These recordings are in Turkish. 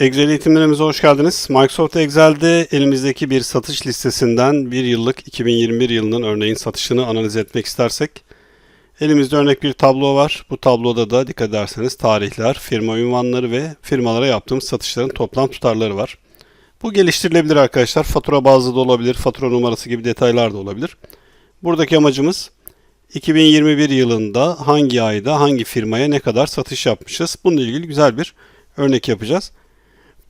Excel eğitimlerimize hoş geldiniz. Microsoft Excel'de elimizdeki bir satış listesinden bir yıllık 2021 yılının örneğin satışını analiz etmek istersek elimizde örnek bir tablo var. Bu tabloda da dikkat ederseniz tarihler, firma ünvanları ve firmalara yaptığımız satışların toplam tutarları var. Bu geliştirilebilir arkadaşlar. Fatura bazlı da olabilir, fatura numarası gibi detaylar da olabilir. Buradaki amacımız 2021 yılında hangi ayda hangi firmaya ne kadar satış yapmışız? Bununla ilgili güzel bir örnek yapacağız.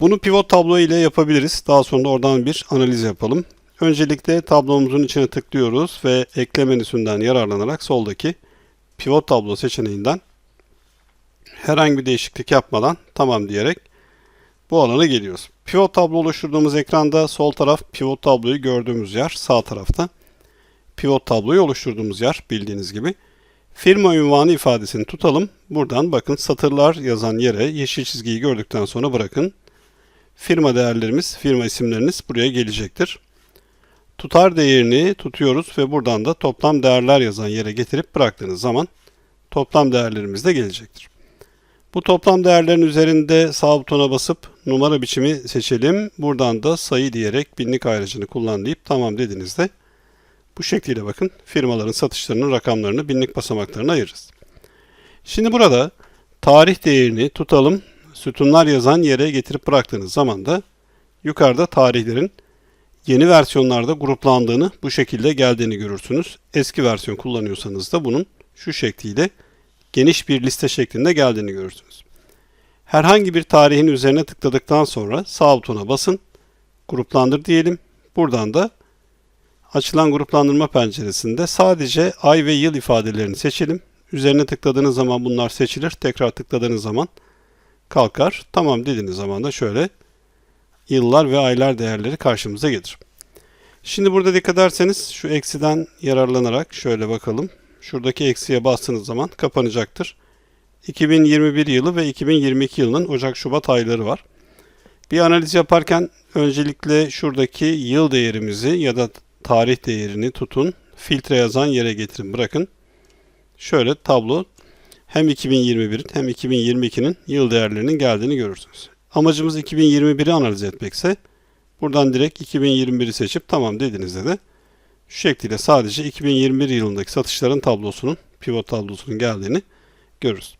Bunu pivot tablo ile yapabiliriz. Daha sonra oradan bir analiz yapalım. Öncelikle tablomuzun içine tıklıyoruz ve ekle menüsünden yararlanarak soldaki pivot tablo seçeneğinden herhangi bir değişiklik yapmadan tamam diyerek bu alana geliyoruz. Pivot tablo oluşturduğumuz ekranda sol taraf pivot tabloyu gördüğümüz yer, sağ tarafta pivot tabloyu oluşturduğumuz yer bildiğiniz gibi. Firma ünvanı ifadesini tutalım. Buradan bakın satırlar yazan yere yeşil çizgiyi gördükten sonra bırakın. Firma değerlerimiz, firma isimleriniz buraya gelecektir. Tutar değerini tutuyoruz ve buradan da toplam değerler yazan yere getirip bıraktığınız zaman toplam değerlerimiz de gelecektir. Bu toplam değerlerin üzerinde sağ butona basıp numara biçimi seçelim. Buradan da sayı diyerek binlik ayrıcını kullan deyip tamam dediğinizde bu şekliyle bakın firmaların satışlarının rakamlarını binlik basamaklarına ayırırız. Şimdi burada tarih değerini tutalım. Sütunlar yazan yere getirip bıraktığınız zaman da yukarıda tarihlerin yeni versiyonlarda gruplandığını bu şekilde geldiğini görürsünüz. Eski versiyon kullanıyorsanız da bunun şu şekliyle geniş bir liste şeklinde geldiğini görürsünüz. Herhangi bir tarihin üzerine tıkladıktan sonra sağ butona basın. Gruplandır diyelim. Buradan da açılan gruplandırma penceresinde sadece ay ve yıl ifadelerini seçelim. Üzerine tıkladığınız zaman bunlar seçilir. Tekrar tıkladığınız zaman kalkar. Tamam dediğiniz zaman da şöyle yıllar ve aylar değerleri karşımıza gelir. Şimdi burada dikkat ederseniz şu eksiden yararlanarak şöyle bakalım. Şuradaki eksiye bastığınız zaman kapanacaktır. 2021 yılı ve 2022 yılının Ocak-Şubat ayları var. Bir analiz yaparken öncelikle şuradaki yıl değerimizi ya da tarih değerini tutun. Filtre yazan yere getirin bırakın. Şöyle tablo hem 2021'in hem 2022'nin yıl değerlerinin geldiğini görürsünüz. Amacımız 2021'i analiz etmekse buradan direkt 2021'i seçip tamam dediğinizde de şu şekilde sadece 2021 yılındaki satışların tablosunun, pivot tablosunun geldiğini görürüz.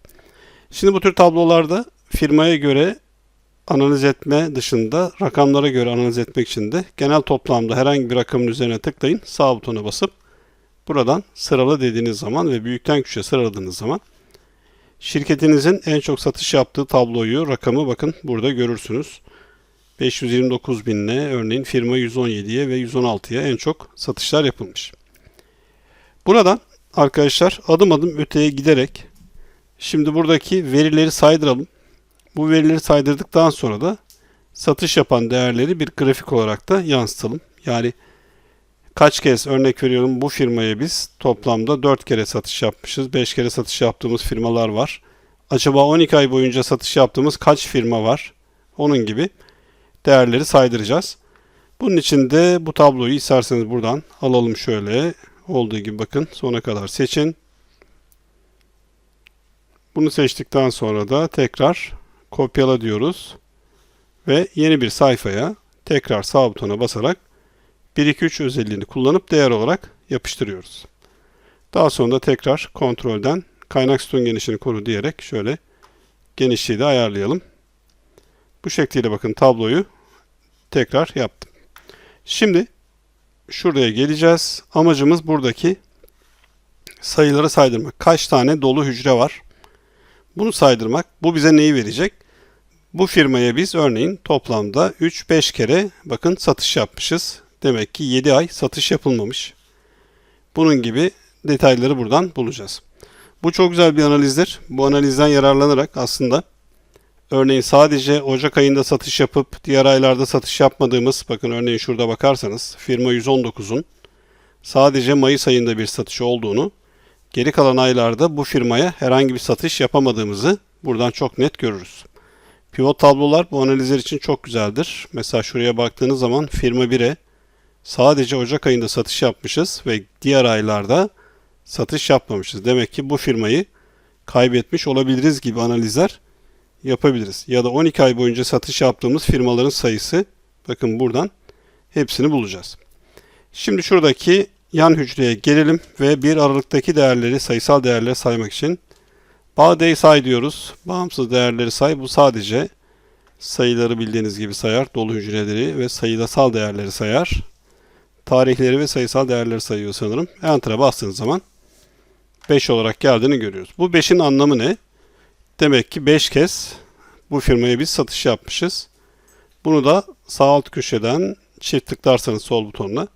Şimdi bu tür tablolarda firmaya göre analiz etme dışında rakamlara göre analiz etmek için de genel toplamda herhangi bir rakamın üzerine tıklayın. Sağ butona basıp buradan sırala dediğiniz zaman ve büyükten küçüğe sıraladığınız zaman şirketinizin en çok satış yaptığı tabloyu, rakamı bakın burada görürsünüz. 529 binle örneğin firma 117'ye ve 116'ya en çok satışlar yapılmış. Buradan arkadaşlar adım adım öteye giderek şimdi buradaki verileri saydıralım. Bu verileri saydırdıktan sonra da satış yapan değerleri bir grafik olarak da yansıtalım. Yani kaç kez örnek veriyorum bu firmaya biz toplamda 4 kere satış yapmışız. 5 kere satış yaptığımız firmalar var. Acaba 12 ay boyunca satış yaptığımız kaç firma var? Onun gibi değerleri saydıracağız. Bunun için de bu tabloyu isterseniz buradan alalım şöyle. Olduğu gibi bakın sona kadar seçin. Bunu seçtikten sonra da tekrar kopyala diyoruz. Ve yeni bir sayfaya tekrar sağ butona basarak 1-2-3 özelliğini kullanıp değer olarak yapıştırıyoruz. Daha sonra da tekrar kontrolden kaynak sütun genişliğini koru diyerek şöyle genişliği de ayarlayalım. Bu şekliyle bakın tabloyu tekrar yaptım. Şimdi şuraya geleceğiz. Amacımız buradaki sayıları saydırmak. Kaç tane dolu hücre var? Bunu saydırmak. Bu bize neyi verecek? Bu firmaya biz örneğin toplamda 3-5 kere bakın satış yapmışız. Demek ki 7 ay satış yapılmamış. Bunun gibi detayları buradan bulacağız. Bu çok güzel bir analizdir. Bu analizden yararlanarak aslında örneğin sadece Ocak ayında satış yapıp diğer aylarda satış yapmadığımız bakın örneğin şurada bakarsanız firma 119'un sadece Mayıs ayında bir satış olduğunu geri kalan aylarda bu firmaya herhangi bir satış yapamadığımızı buradan çok net görürüz. Pivot tablolar bu analizler için çok güzeldir. Mesela şuraya baktığınız zaman firma 1'e sadece Ocak ayında satış yapmışız ve diğer aylarda satış yapmamışız. Demek ki bu firmayı kaybetmiş olabiliriz gibi analizler yapabiliriz. Ya da 12 ay boyunca satış yaptığımız firmaların sayısı bakın buradan hepsini bulacağız. Şimdi şuradaki yan hücreye gelelim ve bir aralıktaki değerleri sayısal değerleri saymak için bağdayı say diyoruz. Bağımsız değerleri say. Bu sadece sayıları bildiğiniz gibi sayar. Dolu hücreleri ve sayıdasal değerleri sayar. Tarihleri ve sayısal değerleri sayıyor sanırım. Enter'a bastığınız zaman 5 olarak geldiğini görüyoruz. Bu 5'in anlamı ne? Demek ki 5 kez bu firmaya biz satış yapmışız. Bunu da sağ alt köşeden çift tıklarsanız sol butonuna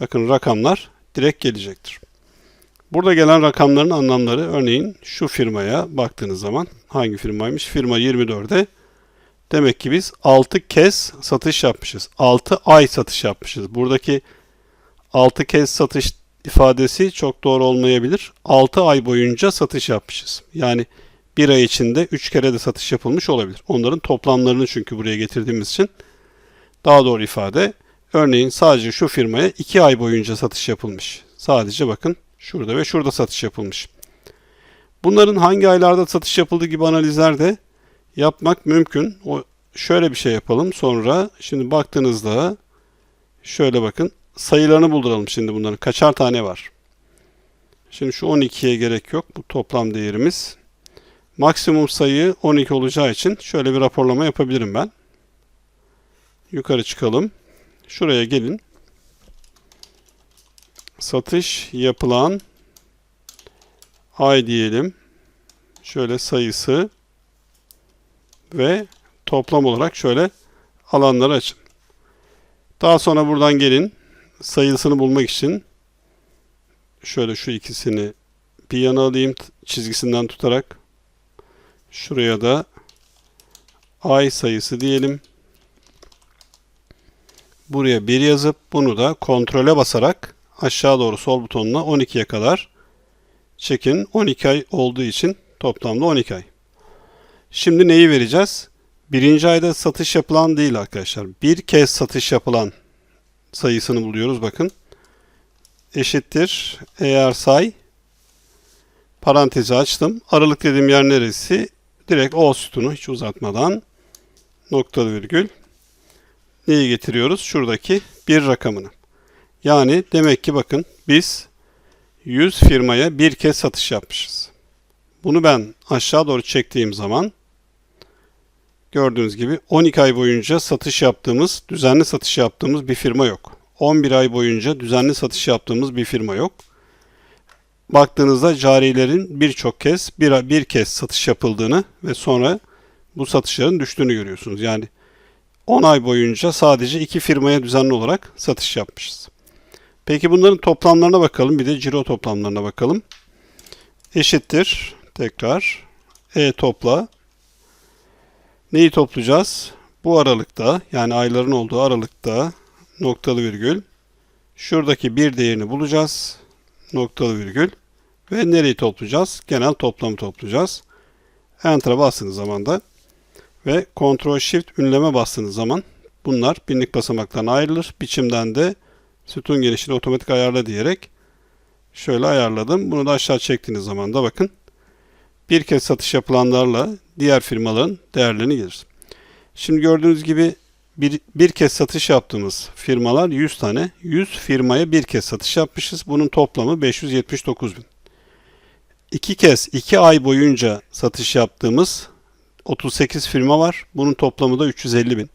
bakın rakamlar direkt gelecektir. Burada gelen rakamların anlamları örneğin şu firmaya baktığınız zaman hangi firmaymış? Firma 24'e demek ki biz 6 kez satış yapmışız. 6 ay satış yapmışız. Buradaki 6 kez satış ifadesi çok doğru olmayabilir. 6 ay boyunca satış yapmışız. Yani bir ay içinde 3 kere de satış yapılmış olabilir. Onların toplamlarını çünkü buraya getirdiğimiz için daha doğru ifade. Örneğin sadece şu firmaya 2 ay boyunca satış yapılmış. Sadece bakın şurada ve şurada satış yapılmış. Bunların hangi aylarda satış yapıldığı gibi analizler de yapmak mümkün. O şöyle bir şey yapalım. Sonra şimdi baktığınızda şöyle bakın sayılarını bulduralım şimdi bunların. Kaçar tane var? Şimdi şu 12'ye gerek yok. Bu toplam değerimiz. Maksimum sayı 12 olacağı için şöyle bir raporlama yapabilirim ben. Yukarı çıkalım. Şuraya gelin. Satış yapılan ay diyelim. Şöyle sayısı ve toplam olarak şöyle alanları açın. Daha sonra buradan gelin. Sayısını bulmak için şöyle şu ikisini bir yana alayım çizgisinden tutarak. Şuraya da ay sayısı diyelim. Buraya 1 yazıp bunu da kontrole basarak aşağı doğru sol butonuna 12'ye kadar çekin. 12 ay olduğu için toplamda 12 ay. Şimdi neyi vereceğiz? Birinci ayda satış yapılan değil arkadaşlar. Bir kez satış yapılan sayısını buluyoruz bakın. Eşittir eğer say parantezi açtım. Aralık dediğim yer neresi? Direkt o sütunu hiç uzatmadan noktalı virgül neyi getiriyoruz? Şuradaki bir rakamını. Yani demek ki bakın biz 100 firmaya bir kez satış yapmışız. Bunu ben aşağı doğru çektiğim zaman gördüğünüz gibi 12 ay boyunca satış yaptığımız, düzenli satış yaptığımız bir firma yok. 11 ay boyunca düzenli satış yaptığımız bir firma yok. Baktığınızda carilerin birçok kez bir, bir kez satış yapıldığını ve sonra bu satışların düştüğünü görüyorsunuz. Yani 10 ay boyunca sadece iki firmaya düzenli olarak satış yapmışız. Peki bunların toplamlarına bakalım. Bir de ciro toplamlarına bakalım. Eşittir. Tekrar. E topla. Neyi toplayacağız? Bu aralıkta yani ayların olduğu aralıkta noktalı virgül. Şuradaki bir değerini bulacağız. Noktalı virgül. Ve nereyi toplayacağız? Genel toplamı toplayacağız. Enter'a bastığınız zaman da ve Ctrl Shift ünleme bastığınız zaman bunlar binlik basamaktan ayrılır. Biçimden de sütun genişliğini otomatik ayarla diyerek şöyle ayarladım. Bunu da aşağı çektiğiniz zaman da bakın bir kez satış yapılanlarla diğer firmaların değerlerini gelir. Şimdi gördüğünüz gibi bir, bir kez satış yaptığımız firmalar 100 tane. 100 firmaya bir kez satış yapmışız. Bunun toplamı 579 bin. İki kez, iki ay boyunca satış yaptığımız 38 firma var. Bunun toplamı da 350 bin.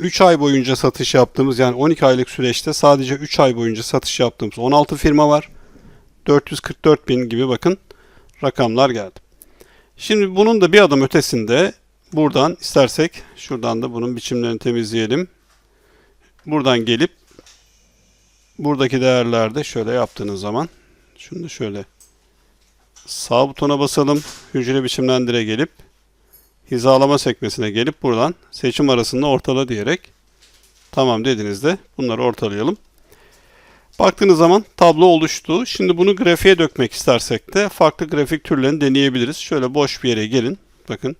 3 ay boyunca satış yaptığımız yani 12 aylık süreçte sadece 3 ay boyunca satış yaptığımız 16 firma var. 444 bin gibi bakın rakamlar geldi. Şimdi bunun da bir adım ötesinde buradan istersek şuradan da bunun biçimlerini temizleyelim. Buradan gelip buradaki değerlerde şöyle yaptığınız zaman şunu da şöyle sağ butona basalım. Hücre biçimlendire gelip hizalama sekmesine gelip buradan seçim arasında ortala diyerek tamam dediğinizde bunları ortalayalım. Baktığınız zaman tablo oluştu. Şimdi bunu grafiğe dökmek istersek de farklı grafik türlerini deneyebiliriz. Şöyle boş bir yere gelin. Bakın.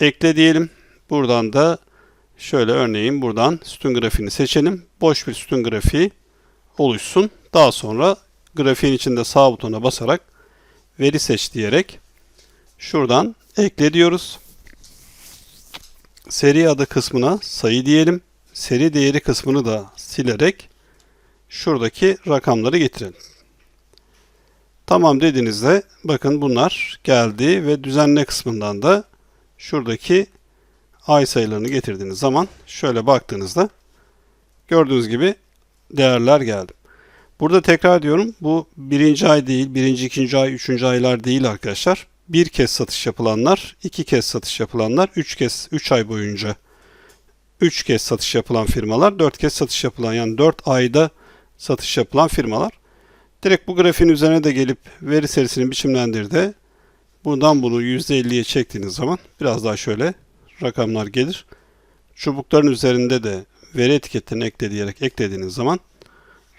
Ekle diyelim. Buradan da şöyle örneğin buradan sütun grafiğini seçelim. Boş bir sütun grafiği oluşsun. Daha sonra grafiğin içinde sağ butona basarak veri seç diyerek Şuradan ekle diyoruz. Seri adı kısmına sayı diyelim. Seri değeri kısmını da silerek şuradaki rakamları getirelim. Tamam dediğinizde bakın bunlar geldi ve düzenle kısmından da şuradaki ay sayılarını getirdiğiniz zaman şöyle baktığınızda gördüğünüz gibi değerler geldi. Burada tekrar diyorum bu birinci ay değil, birinci, ikinci ay, üçüncü aylar değil arkadaşlar. Bir kez satış yapılanlar, iki kez satış yapılanlar, üç kez, üç ay boyunca üç kez satış yapılan firmalar, dört kez satış yapılan yani dört ayda satış yapılan firmalar. Direkt bu grafiğin üzerine de gelip veri serisini biçimlendirde buradan bunu %50'ye çektiğiniz zaman biraz daha şöyle rakamlar gelir. Çubukların üzerinde de veri etiketlerini ekle diyerek eklediğiniz zaman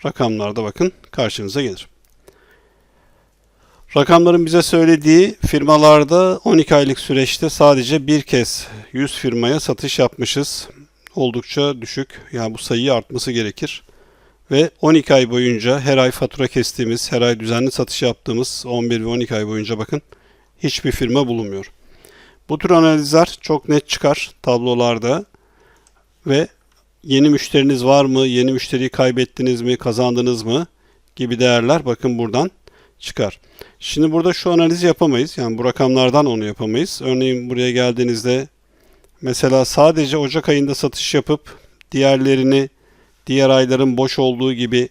rakamlarda bakın karşınıza gelir. Rakamların bize söylediği firmalarda 12 aylık süreçte sadece bir kez 100 firmaya satış yapmışız. Oldukça düşük. Yani bu sayıyı artması gerekir. Ve 12 ay boyunca her ay fatura kestiğimiz, her ay düzenli satış yaptığımız 11 ve 12 ay boyunca bakın hiçbir firma bulunmuyor. Bu tür analizler çok net çıkar tablolarda ve yeni müşteriniz var mı, yeni müşteriyi kaybettiniz mi, kazandınız mı gibi değerler bakın buradan çıkar. Şimdi burada şu analizi yapamayız. Yani bu rakamlardan onu yapamayız. Örneğin buraya geldiğinizde mesela sadece Ocak ayında satış yapıp diğerlerini diğer ayların boş olduğu gibi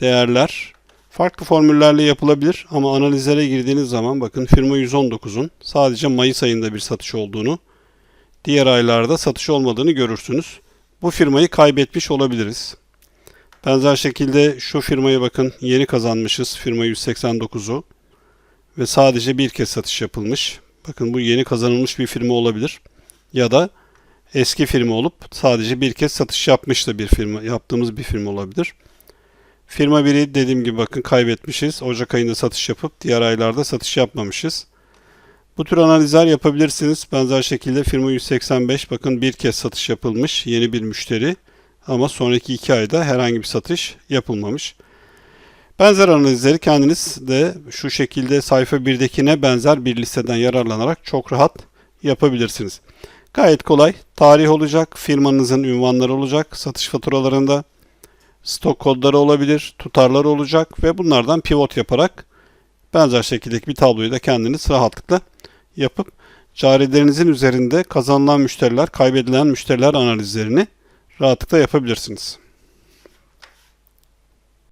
değerler farklı formüllerle yapılabilir ama analizlere girdiğiniz zaman bakın firma 119'un sadece Mayıs ayında bir satış olduğunu, diğer aylarda satış olmadığını görürsünüz. Bu firmayı kaybetmiş olabiliriz. Benzer şekilde şu firmayı bakın yeni kazanmışız firma 189'u ve sadece bir kez satış yapılmış. Bakın bu yeni kazanılmış bir firma olabilir. Ya da eski firma olup sadece bir kez satış yapmış da bir firma yaptığımız bir firma olabilir. Firma 1'i dediğim gibi bakın kaybetmişiz. Ocak ayında satış yapıp diğer aylarda satış yapmamışız. Bu tür analizler yapabilirsiniz. Benzer şekilde firma 185 bakın bir kez satış yapılmış yeni bir müşteri ama sonraki iki ayda herhangi bir satış yapılmamış. Benzer analizleri kendiniz de şu şekilde sayfa 1'dekine benzer bir listeden yararlanarak çok rahat yapabilirsiniz. Gayet kolay. Tarih olacak, firmanızın ünvanları olacak, satış faturalarında stok kodları olabilir, tutarlar olacak ve bunlardan pivot yaparak benzer şekildeki bir tabloyu da kendiniz rahatlıkla yapıp carilerinizin üzerinde kazanılan müşteriler, kaybedilen müşteriler analizlerini rahatlıkla yapabilirsiniz.